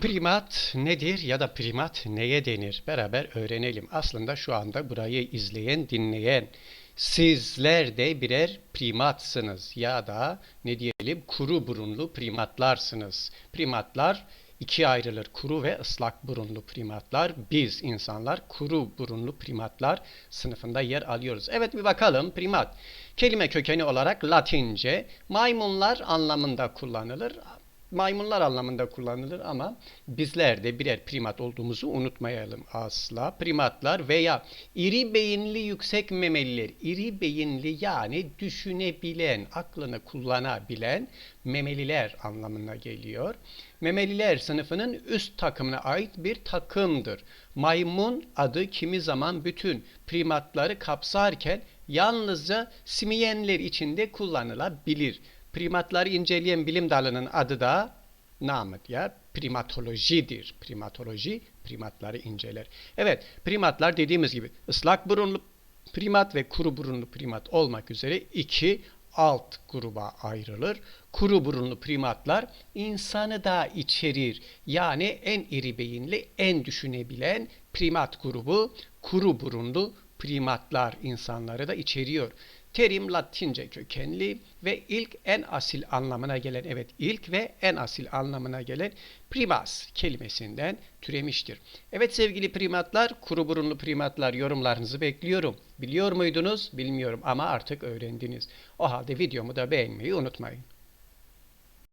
Primat nedir ya da primat neye denir? Beraber öğrenelim. Aslında şu anda burayı izleyen, dinleyen sizler de birer primatsınız ya da ne diyelim kuru burunlu primatlarsınız. Primatlar ikiye ayrılır. Kuru ve ıslak burunlu primatlar. Biz insanlar kuru burunlu primatlar sınıfında yer alıyoruz. Evet bir bakalım primat. Kelime kökeni olarak Latince maymunlar anlamında kullanılır maymunlar anlamında kullanılır ama bizler de birer primat olduğumuzu unutmayalım asla. Primatlar veya iri beyinli yüksek memeliler, iri beyinli yani düşünebilen, aklını kullanabilen memeliler anlamına geliyor. Memeliler sınıfının üst takımına ait bir takımdır. Maymun adı kimi zaman bütün primatları kapsarken yalnızca simiyenler içinde kullanılabilir. Primatları inceleyen bilim dalının adı da namıt ya primatolojidir. Primatoloji primatları inceler. Evet primatlar dediğimiz gibi ıslak burunlu primat ve kuru burunlu primat olmak üzere iki alt gruba ayrılır. Kuru burunlu primatlar insanı da içerir. Yani en iri beyinli, en düşünebilen primat grubu kuru burunlu primatlar insanları da içeriyor. Terim Latince kökenli ve ilk en asil anlamına gelen evet ilk ve en asil anlamına gelen primas kelimesinden türemiştir. Evet sevgili primatlar, kuru burunlu primatlar yorumlarınızı bekliyorum. Biliyor muydunuz? Bilmiyorum ama artık öğrendiniz. O halde videomu da beğenmeyi unutmayın.